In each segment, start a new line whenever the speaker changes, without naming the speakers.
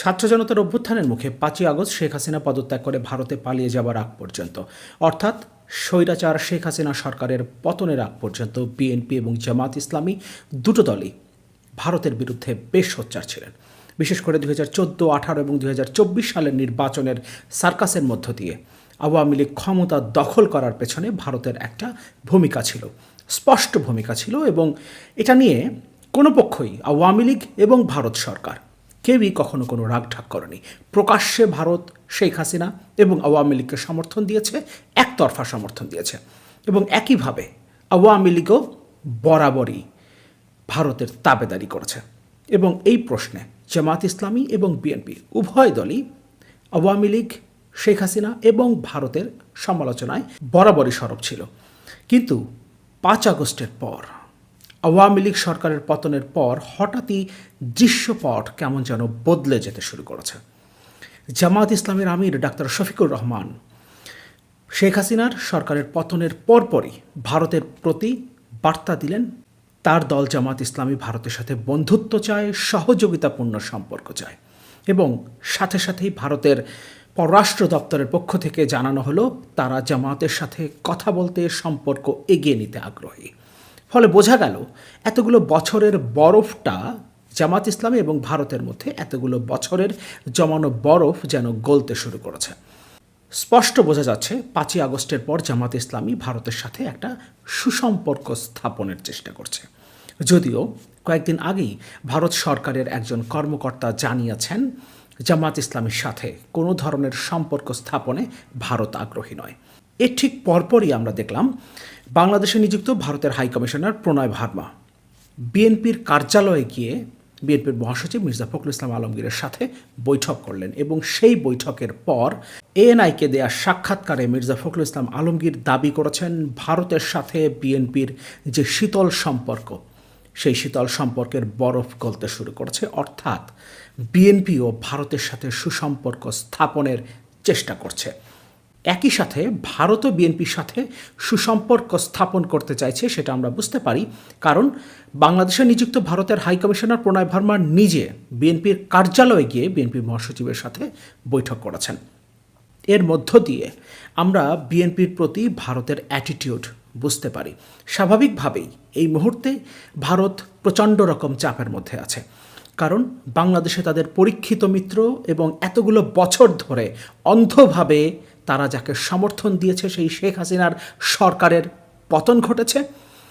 ছাত্র জনতার অভ্যুত্থানের মুখে পাঁচই আগস্ট শেখ হাসিনা পদত্যাগ করে ভারতে পালিয়ে যাবার আগ পর্যন্ত। অর্থাৎ স্বৈরাচার শেখ হাসিনা সরকারের পতনের আগ পর্যন্ত বিএনপি এবং জামাত ইসলামী দুটো দলই ভারতের বিরুদ্ধে বেশ সোচ্চার ছিলেন। বিশেষ করে দু হাজার চোদ্দ, আঠারো এবং দু হাজার চব্বিশ সালের নির্বাচনের সার্কাসের মধ্য দিয়ে আওয়ামী লীগ ক্ষমতা দখল করার পেছনে ভারতের একটা ভূমিকা ছিল, স্পষ্ট ভূমিকা ছিল এবং এটা নিয়ে কোনো পক্ষই আওয়ামী লীগ এবং ভারত সরকার কেউই কখনো কোনো রাগঢাক করেনি। প্রকাশ্যে ভারত, শেখ হাসিনা এবং আওয়ামী লীগকে সমর্থন দিয়েছে, একতরফা সমর্থন দিয়েছে। এবং একইভাবে আওয়ামী লীগও বরাবরই ভারতের তাবেদারি করেছে। এবং এই প্রশ্নে জামাত ইসলামী এবং বিএনপি উভয় দলই আওয়ামী লীগ, শেখ হাসিনা এবং ভারতের সমালোচনায় বরাবরই সরব ছিল। কিন্তু পাঁচ আগস্টের পর আওয়ামী লীগ সরকারের পতনের পর হঠাৎই দৃশ্যপট কেমন যেন বদলে যেতে শুরু করেছে। জামাত ইসলামের আমির ডাক্তার শফিকুর রহমান, শেখ হাসিনার সরকারের পতনের পরপরই ভারতের প্রতি বার্তা দিলেন, তার দল জামাত ইসলামী ভারতের সাথে বন্ধুত্ব চায়, সহযোগিতাপূর্ণ সম্পর্ক চায় এবং সাথে সাথেই ভারতের পররাষ্ট্র দপ্তরের পক্ষ থেকে জানানো হলো, তারা জামাতের সাথে কথা বলতে সম্পর্ক এগিয়ে নিতে আগ্রহী। ফলে বোঝা গেল এতগুলো বছরের বরফটা জামাত ইসলামী এবং ভারতের মধ্যে এতগুলো বছরের জমানো বরফ যেন গলতে শুরু করেছে। স্পষ্ট বোঝা যাচ্ছে পাঁচই আগস্টের পর জামাত ইসলামী ভারতের সাথে একটা সুসম্পর্ক স্থাপনের চেষ্টা করছে। যদিও কয়েকদিন আগেই ভারত সরকারের একজন কর্মকর্তা জানিয়েছেন, জামাত ইসলামীর সাথে কোনো ধরনের সম্পর্ক স্থাপনে ভারত আগ্রহী নয়। এর ঠিক পরপরই আমরা দেখলাম বাংলাদেশে নিযুক্ত ভারতের হাইকমিশনার প্রণয় ভার্মা। বিএনপির কার্যালয়ে গিয়ে বিএনপির মহাসচিব মির্জা ফখরুল ইসলাম আলমগীরের সাথে বৈঠক করলেন এবং সেই বৈঠকের পর এএনআইকে দেয়া সাক্ষাৎকারে মির্জা ফখরুল ইসলাম আলমগীর দাবি করেছেন, ভারতের সাথে বিএনপির যে শীতল সম্পর্ক, সেই শীতল সম্পর্কের বরফ গলতে শুরু করেছে। অর্থাৎ বিএনপিও ভারতের সাথে সুসম্পর্ক স্থাপনের চেষ্টা করছে। একই সাথে ভারতও বিএনপির সাথে সুসম্পর্ক স্থাপন করতে চাইছে সেটা আমরা বুঝতে পারি। কারণ বাংলাদেশে নিযুক্ত ভারতের হাইকমিশনার প্রণয় ভার্মা নিজে বিএনপির কার্যালয়ে গিয়ে বিএনপি মহাসচিবের সাথে বৈঠক করেছেন। এর মধ্য দিয়ে আমরা বিএনপির প্রতি ভারতের অ্যাটিটিউড বুঝতে পারি। স্বাভাবিকভাবেই এই মুহূর্তে ভারত প্রচণ্ড রকম চাপের মধ্যে আছে। কারণ বাংলাদেশে তাদের পরীক্ষিত মিত্র এবং এতগুলো বছর ধরে অন্ধভাবে তারা যাকে সমর্থন দিয়েছে সেই শেখ হাসিনার সরকারের পতন ঘটেছে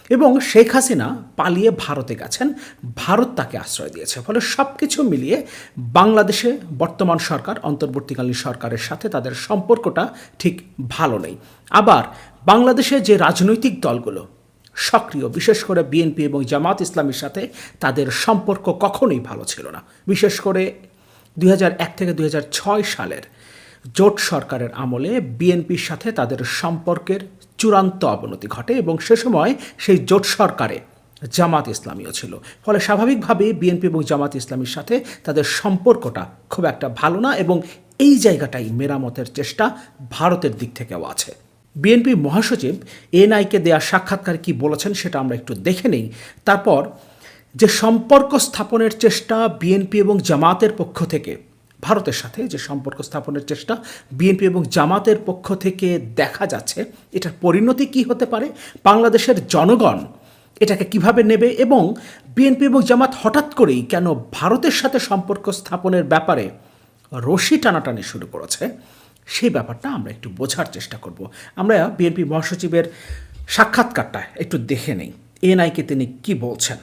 এবং শেখ হাসিনা পালিয়ে ভারতে গেছেন। ভারত তাকে আশ্রয় দিয়েছে। ফলে সব কিছু মিলিয়ে বাংলাদেশে বর্তমান সরকার, অন্তর্বর্তীকালীন সরকারের সাথে তাদের সম্পর্কটা ঠিক ভালো নেই। আবার বাংলাদেশে যে রাজনৈতিক দলগুলো, সক্রিয়, বিশেষ করে বিএনপি এবং জামাত ইসলামের সাথে তাদের সম্পর্ক কখনোই ভালো ছিল না। বিশেষ করে দুই হাজার এক থেকে দুই হাজার ছয় সালের জোট সরকারের আমলে বিএনপির সাথে তাদের সম্পর্কের চূড়ান্ত অবনতি ঘটে এবং সে সময় সেই জোট সরকারে জামাত ইসলামীও ছিল। ফলে স্বাভাবিকভাবে বিএনপি এবং জামাত ইসলামীর সাথে তাদের সম্পর্কটা খুব একটা ভালো না এবং এই জায়গাটাই মেরামতের চেষ্টা ভারতের দিক থেকেও আছে। বিএনপি মহাসচিব এনআইকে দেয়া সাক্ষাৎকার কি বলেছেন সেটা আমরা একটু দেখে নেই। তারপর, যে সম্পর্ক স্থাপনের চেষ্টা বিএনপি এবং জামাতের পক্ষ থেকে ভারতের সাথে যে সম্পর্ক স্থাপনের চেষ্টা বিএনপি এবং জামাতের পক্ষ থেকে দেখা যাচ্ছে, এটার পরিণতি কি হতে পারে, বাংলাদেশের জনগণ এটাকে কীভাবে নেবে এবং বিএনপি এবং জামাত হঠাৎ করেই কেন ভারতের সাথে সম্পর্ক স্থাপনের ব্যাপারে রশি টানাটানি শুরু করেছে সেই ব্যাপারটা আমরা একটু বোঝার চেষ্টা করব। আমরা বিএনপি মহাসচিবের সাক্ষাৎকারটা একটু দেখে নেই এনআইকে তিনি কি বলছেন?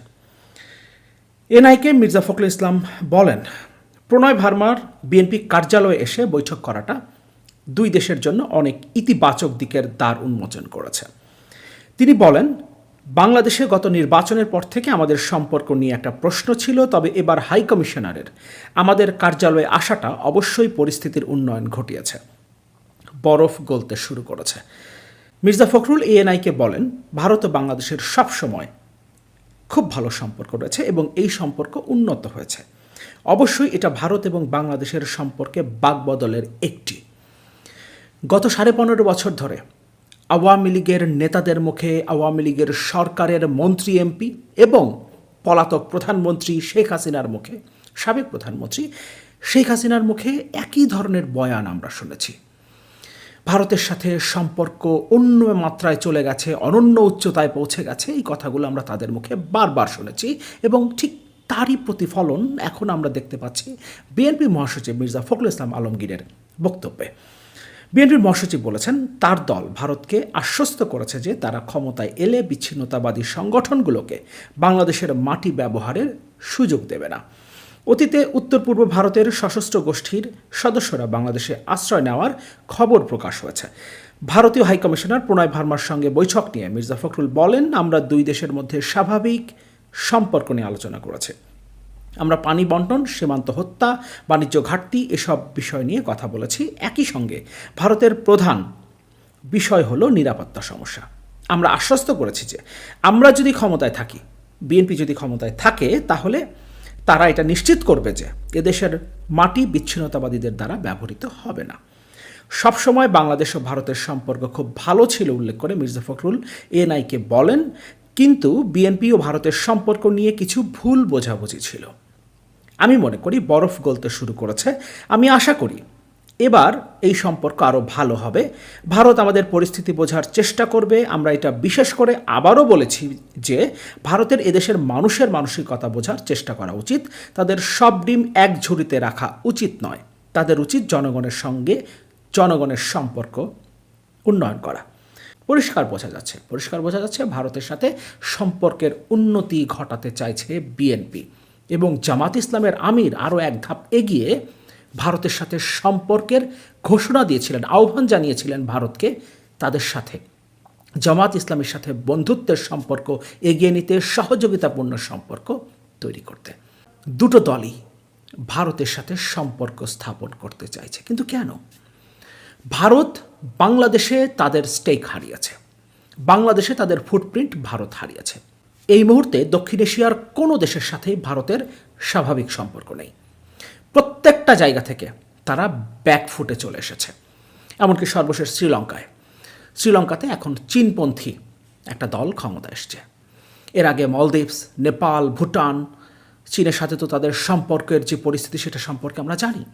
এনআইকে মির্জা ফখরুল ইসলাম বলেন প্রণয় ভার্মার বিএনপি কার্যালয়ে এসে বৈঠক করাটা দুই দেশের জন্য অনেক ইতিবাচক দিকের দ্বার উন্মোচন করেছে। তিনি বলেন, বাংলাদেশে গত নির্বাচনের পর থেকে আমাদের সম্পর্ক নিয়ে একটা প্রশ্ন ছিল, তবে এবার হাই কমিশনারের আমাদের কার্যালয়ে আসাটা অবশ্যই পরিস্থিতির উন্নয়ন ঘটিয়েছে। বরফ গলতে শুরু করেছে। মির্জা ফখরুল এএনআইকে বলেন, ভারত ও বাংলাদেশের সবসময় খুব ভালো সম্পর্ক রয়েছে এবং এই সম্পর্ক উন্নত হয়েছে। অবশ্যই এটা ভারত এবং বাংলাদেশের সম্পর্কে বাকবদলের একটি। গত সাড়ে পনেরো বছর ধরে আওয়ামী লীগের নেতাদের মুখে আওয়ামী লীগের সরকারের মন্ত্রী, এমপি এবং পলাতক প্রধানমন্ত্রী শেখ হাসিনার মুখে, সাবেক প্রধানমন্ত্রী শেখ হাসিনার মুখে একই ধরনের বয়ান আমরা শুনেছি। ভারতের সাথে সম্পর্ক অন্য মাত্রায় চলে গেছে, অনন্য উচ্চতায় পৌঁছে গেছে, এই কথাগুলো আমরা তাদের মুখে বারবার শুনেছি এবং ঠিক তারই প্রতিফলন এখন আমরা দেখতে পাচ্ছি বিএনপি মহাসচিব মির্জা ফখরুল ইসলাম আলমগীরের বক্তব্যে। বিএনপির মহাসচিব বলেছেন, তার দল ভারতকে আশ্বস্ত করেছে যে তারা ক্ষমতায় এলে বিচ্ছিন্নতাবাদী সংগঠনগুলোকে বাংলাদেশের মাটি ব্যবহারের সুযোগ দেবে না। অতীতে উত্তর পূর্ব ভারতের সশস্ত্র গোষ্ঠীর সদস্যরা বাংলাদেশে আশ্রয় নেওয়ার খবর প্রকাশ হয়েছে। ভারতীয় হাইকমিশনার প্রণয় ভার্মার সঙ্গে বৈঠক নিয়ে মির্জা ফখরুল বলেন, আমরা দুই দেশের মধ্যে স্বাভাবিক সম্পর্ক নিয়ে আলোচনা করেছে। আমরা পানি বন্টন, সীমান্ত হত্যা, বাণিজ্য ঘাটতি এসব বিষয় নিয়ে কথা বলেছি একই সঙ্গে। ভারতের প্রধান বিষয় হলো নিরাপত্তা সমস্যা। আমরা আশ্বস্ত করেছি যে আমরা যদি ক্ষমতায় থাকি, বিএনপি যদি ক্ষমতায় থাকে, তাহলে তারা এটা নিশ্চিত করবে যে এদেশের মাটি বিচ্ছিন্নতাবাদীদের দ্বারা ব্যবহৃত হবে না। সবসময় বাংলাদেশ ও ভারতের সম্পর্ক খুব ভালো ছিল উল্লেখ করে মির্জা ফখরুল এনআইকে বলেন কিন্তু বিএনপি ও ভারতের সম্পর্ক নিয়ে কিছু ভুল বোঝাবুঝি ছিল। আমি মনে করি বরফ গলতে শুরু করেছে। আমি আশা করি এবার এই সম্পর্ক আরও ভালো হবে। ভারত আমাদের পরিস্থিতি বোঝার চেষ্টা করবে। আমরা এটা বিশেষ করে আবারও বলেছি যে ভারতের এদেশের মানুষের মানসিকতা বোঝার চেষ্টা করা উচিত। তাদের সব ডিম এক ঝুড়িতে রাখা উচিত নয়। তাদের উচিত জনগণের সঙ্গে জনগণের সম্পর্ক উন্নয়ন করা। পরিষ্কার বোঝা যাচ্ছে। পরিষ্কার বোঝা যাচ্ছে ভারতের সাথে সম্পর্কের উন্নতি ঘটাতে চাইছে বিএনপি এবং জামাত ইসলামের আমির আরও এক ধাপ এগিয়ে ভারতের সাথে সম্পর্কের ঘোষণা দিয়েছিলেন, আহ্বান জানিয়েছিলেন ভারতকে তাদের সাথে। জামাত ইসলামের সাথে বন্ধুত্বের সম্পর্ক এগিয়ে নিতে সহযোগিতাপূর্ণ সম্পর্ক তৈরি করতে। দুটো দলই ভারতের সাথে সম্পর্ক স্থাপন করতে চাইছে। কিন্তু কেন? ভারত বাংলাদেশে তাদের স্টেক হারিয়েছে। বাংলাদেশে তাদের ফুটপ্রিন্ট ভারত হারিয়েছে। এই মুহূর্তে দক্ষিণ এশিয়ার কোনো দেশের সাথে ভারতের স্বাভাবিক সম্পর্ক নেই। প্রত্যেকটা জায়গা থেকে তারা ব্যাকফুটে চলে এসেছে। এমনকি সর্বশেষ শ্রীলঙ্কায়। শ্রীলঙ্কাতে এখন চীনপন্থী একটা দল ক্ষমতা এসছে। এর আগে মলদ্বীপস, নেপাল, ভুটান, চীনের সাথে তো তাদের সম্পর্কের যে পরিস্থিতি, সেটা সম্পর্কে আমরা জানি।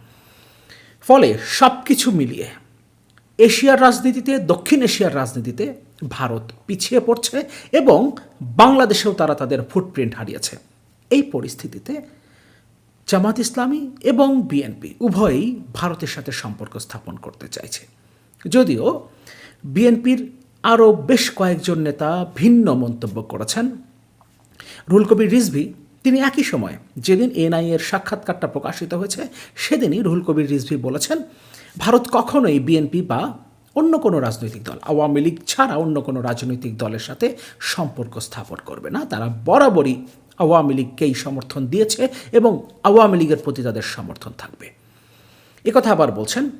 ফলে সব কিছু মিলিয়ে এশিয়ার রাজনীতিতে, দক্ষিণ এশিয়ার রাজনীতিতে ভারত পিছিয়ে পড়ছে এবং বাংলাদেশেও তারা তাদের ফুটপ্রিন্ট হারিয়েছে। এই পরিস্থিতিতে জামাত ইসলামী এবং বিএনপি উভয়ই ভারতের সাথে সম্পর্ক স্থাপন করতে চাইছে। যদিও বিএনপির আরও বেশ কয়েকজন নেতা ভিন্ন মন্তব্য করেছেন। রুল কবির রিজভি, তিনি একই সময় যেদিন এনআই এর সাক্ষাৎকারটা প্রকাশিত হয়েছে, সেদিনই রুহুল কবির রিজভি বলেছেন ভারত কখনোই বিএনপি বা অন্য কোনো রাজনৈতিক দল, আওয়ামী লীগ ছাড়া অন্য কোনো রাজনৈতিক দলের সাথে সম্পর্ক স্থাপন করবে না। তারা বরাবরই আওয়ামী লীগকেই সমর্থন দিয়েছে এবং আওয়ামী লীগের প্রতি তাদের সমর্থন থাকবে। একথা আবার বলছেন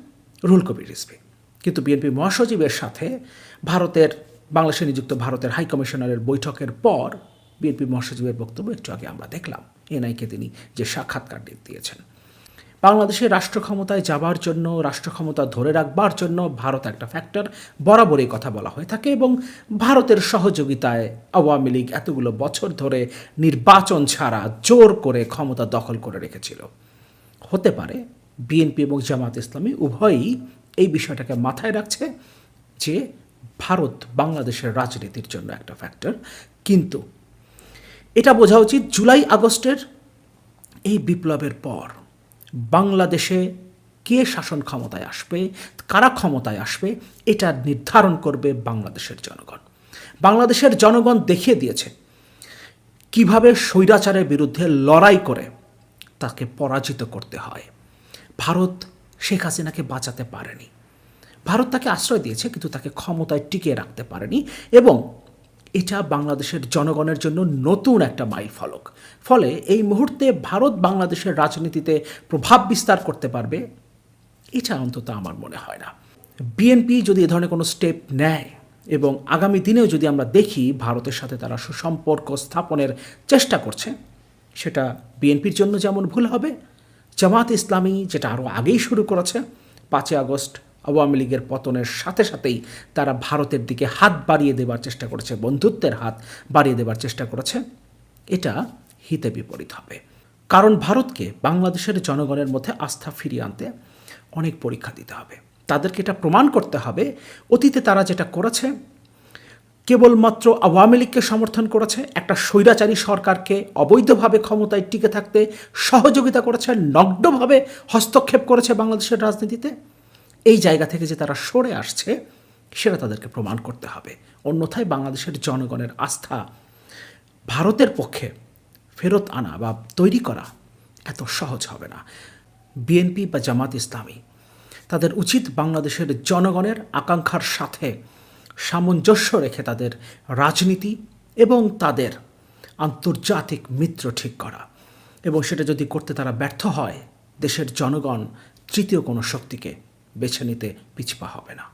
রুহুল কবির রিজভি। কিন্তু বিএনপি মহাসচিবের সাথে ভারতের, বাংলাদেশে নিযুক্ত ভারতের হাইকমিশনারের বৈঠকের পর বিএনপি মহাসচিবের বক্তব্য একটু আগে আমরা দেখলাম। এনআইকে তিনি যে সাক্ষাৎকার দিয়েছেন। বাংলাদেশের রাষ্ট্র ক্ষমতায় যাবার জন্য রাষ্ট্র ক্ষমতা ধরে রাখবার জন্য ভারত একটা ফ্যাক্টর বরাবরই কথা বলা হয়ে থাকে এবং ভারতের সহযোগিতায় আওয়ামী লীগ এতগুলো বছর ধরে নির্বাচন ছাড়া জোর করে ক্ষমতা দখল করে রেখেছিল। হতে পারে বিএনপি এবং জামাত ইসলামী উভয়ই এই বিষয়টাকে মাথায় রাখছে যে ভারত বাংলাদেশের রাজনীতির জন্য একটা ফ্যাক্টর কিন্তু এটা বোঝা উচিত জুলাই আগস্টের এই বিপ্লবের পর বাংলাদেশে কে শাসন ক্ষমতায় আসবে, কারা ক্ষমতায় আসবে, এটা নির্ধারণ করবে বাংলাদেশের জনগণ। বাংলাদেশের জনগণ দেখিয়ে দিয়েছে কীভাবে স্বৈরাচারের বিরুদ্ধে লড়াই করে তাকে পরাজিত করতে হয়। ভারত শেখ হাসিনাকে বাঁচাতে পারেনি। ভারত তাকে আশ্রয় দিয়েছে, কিন্তু তাকে ক্ষমতায় টিকিয়ে রাখতে পারেনি এবং এটা বাংলাদেশের জনগণের জন্য নতুন একটা মাইল ফলক। ফলে এই মুহূর্তে ভারত বাংলাদেশের রাজনীতিতে প্রভাব বিস্তার করতে পারবে, এটা অন্তত আমার মনে হয় না। বিএনপি যদি এ ধরনের কোনো স্টেপ নেয় এবং আগামী দিনেও যদি আমরা দেখি ভারতের সাথে তারা সুসম্পর্ক স্থাপনের চেষ্টা করছে, সেটা বিএনপির জন্য যেমন ভুল হবে, জামাত ইসলামী যেটা আরও আগেই শুরু করেছে, পাঁচই আগস্ট আওয়ামী লীগের পতনের সাথে সাথেই তারা ভারতের দিকে হাত বাড়িয়ে দেবার চেষ্টা করেছে, বন্ধুত্বের হাত বাড়িয়ে দেবার চেষ্টা করেছে। এটা হিতে বিপরীত হবে। কারণ ভারতকে বাংলাদেশের জনগণের মধ্যে আস্থা ফিরিয়ে আনতে অনেক পরীক্ষা দিতে হবে। তাদেরকে এটা প্রমাণ করতে হবে, অতীতে তারা যেটা করেছে, কেবলমাত্র আওয়ামী লীগকে সমর্থন করেছে, একটা স্বৈরাচারী সরকারকে অবৈধভাবে ক্ষমতায় টিকে থাকতে সহযোগিতা করেছে, নগ্নভাবে হস্তক্ষেপ করেছে বাংলাদেশের রাজনীতিতে। এই জায়গা থেকে যে তারা সরে আসছে, সেটা তাদেরকে প্রমাণ করতে হবে। অন্যথায় বাংলাদেশের জনগণের আস্থা ভারতের পক্ষে ফেরত আনা বা তৈরি করা এত সহজ হবে না। বিএনপি বা জামাত ইসলামী তাদের উচিত বাংলাদেশের জনগণের আকাঙ্ক্ষার সাথে সামঞ্জস্য রেখে তাদের রাজনীতি এবং তাদের আন্তর্জাতিক মিত্র ঠিক করা। এবং সেটা যদি করতে তারা ব্যর্থ হয়, দেশের জনগণ তৃতীয় কোনো শক্তিকে বেছে নিতে পিছপা হবে না।